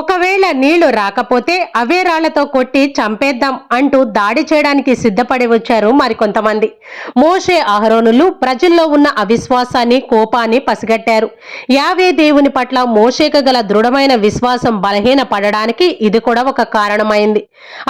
ఒకవేళ నీళ్ళు రాకపోతే అవే రాళ్ళతో కొట్టి చంపేద్దాం అంటూ దాడి చేయడానికి సిద్ధపడి వచ్చారు మరికొంతమంది. మోషే అహరోనులు ప్రజల్లో ఉన్న అవిశ్వాసాన్ని కోపాన్ని పసిగట్టారు. యావే దేవుని పట్ల మోషేకు గల దృఢమైన విశ్వాసం బలహీన పడడానికి ఇది కూడా ఒక కారణమైంది.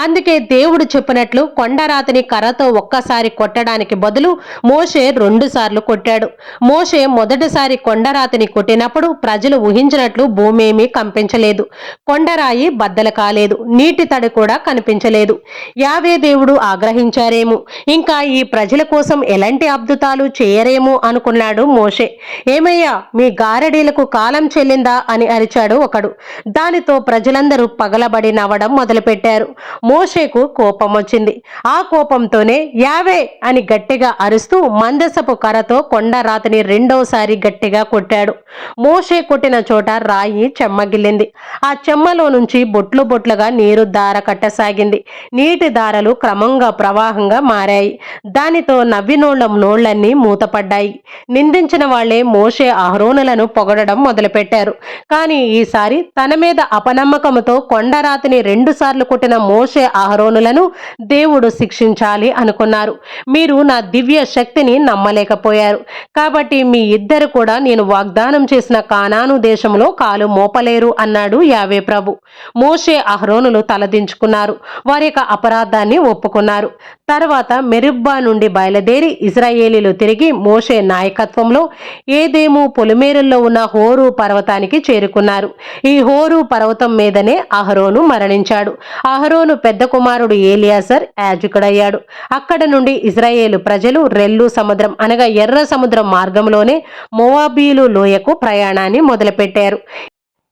అందుకే దేవుడు చెప్పినట్లు కొండరాతిని కర్రతో ఒక్కసారి కొట్టడానికి బదులు మోషే రెండు సార్లు కొట్టాడు. మోషే మొదటిసారి కొండరాతిని కొట్టినప్పుడు ప్రజలు ఊహించినట్లు భూమేమీ కంపించలేదు. కొండరాయి బద్దలు కాలేదు. నీటి తడి కూడా కనిపించలేదు. యావే దేవుడు ఆగ్రహించారేమో. ఇంకా ఈ ప్రజల కోసం ఎలాంటి అద్భుతాలు చేయరేమో అనుకున్నాడు మోషే. ఏమయ్యా మీ గారడీలకు కాలం చెల్లిందా అని అరిచాడు ఒకడు. దానితో ప్రజలందరూ పగలబడి నవ్వడం మొదలుపెట్టారు. మోషేకు కోపం వచ్చింది. ఆ కోపంతోనే యావే అని గట్టిగా అరుస్తూ మందసపు కర్రతో కొండ రాతిని రెండోసారి గట్టిగా కొట్టాడు. మోషే కొట్టిన చోట రాయి చెమ్మగిల్లింది. ఆ చెమ్మలో నుంచి బొట్లు బొట్లుగా నీరు దార కట్టసాగింది. నీటి దారలు క్రమంగా ప్రవాహంగా మారాయి. దానితో నవ్వినోళ్ళ నోళ్ళన్నీ మూతపడ్డాయి. నిందించిన వాళ్ళే మోషే అహరోనులను పొగడడం మొదలుపెట్టారు. కానీ ఈసారి తన మీద అపనమ్మకంతో కొండరాతిని రెండుసార్లు కొట్టిన మోషే అహరోనులను దేవుడు శిక్షించాలి అనుకున్నారు. మీరు నా దివ్య శక్తిని నమ్మలేకపోయారు. కాబట్టి మీ ఇద్దరు కూడా నేను వాగ్దానం చేసిన కానాను దేశంలో కాలు మోపలేరు అన్నాడు యావే ప్రభు. మోషే అహరోనులు తలదించుకున్నారు. వారి యొక్క అపరాధాన్ని ఒప్పుకున్నారు. తర్వాత మెరుబ్బా నుండి బయలుదేరి ఇజ్రాయేలీలు తిరిగి మోషే నాయకత్వంలో ఏదేమో పొలిమేరుల్లో ఉన్న హోరు పర్వతానికి చేరుకున్నారు. ఈ హోరు పర్వతం మీదనే అహరోను మరణించాడు. అహరోను పెద్ద కుమారుడు ఏలియాసర్ యాజకుడయ్యాడు. అక్కడ నుండి ఇజ్రాయేలు ప్రజలు రెల్లు సముద్రం అనగా ఎర్ర సముద్రం మార్గంలోనే మోవాబీలు లోయకు ప్రయాణాన్ని మొదలుపెట్టారు.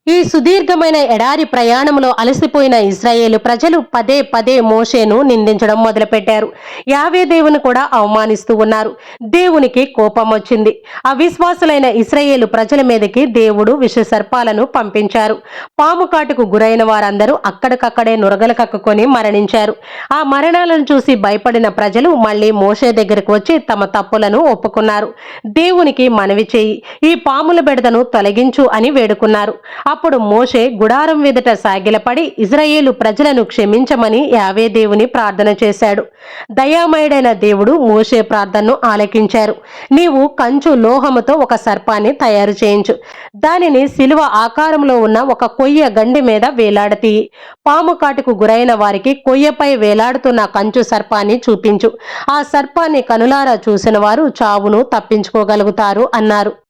ఈ సుదీర్ఘమైన ఎడారి ప్రయాణంలో అలసిపోయిన ఇజ్రాయేలు ప్రజలు పదే పదే మోషేను నిందించడం మొదలుపెట్టారు. యావే దేవుని కూడా అవమానిస్తూ ఉన్నారు. దేవునికి కోపం వచ్చింది. అవిశ్వాసులైన ఇస్రాయేలు ప్రజల మీదకి దేవుడు విష సర్పాలను పంపించారు. పాము కాటుకు గురైన వారందరూ అక్కడికక్కడే నురగలు కక్కుకొని మరణించారు. ఆ మరణాలను చూసి భయపడిన ప్రజలు మళ్ళీ మోషే దగ్గరకు వచ్చి తమ తప్పులను ఒప్పుకున్నారు. దేవునికి మనవి చేయి. ఈ పాముల బెడదను తొలగించు అని వేడుకున్నారు. అప్పుడు మోషే గుడారం వెదుట సాగిలపడి ఇజ్రాయేలు ప్రజలను క్షమించమని యావే దేవుని ప్రార్థన చేశాడు. దయామయుడైన దేవుడు మోషే ప్రార్థనను ఆలకించారు. నీవు కంచు లోహముతో ఒక సర్పాన్ని తయారు చేయించు. దానిని శిలువ ఆకారంలో ఉన్న ఒక కొయ్య గండి మీద వేలాడతీయి పాము కాటుకు గురైన వారికి కొయ్యపై వేలాడుతున్న కంచు సర్పాన్ని చూపించు. ఆ సర్పాన్ని కనులారా చూసిన వారు చావును తప్పించుకోగలుగుతారు అన్నారు.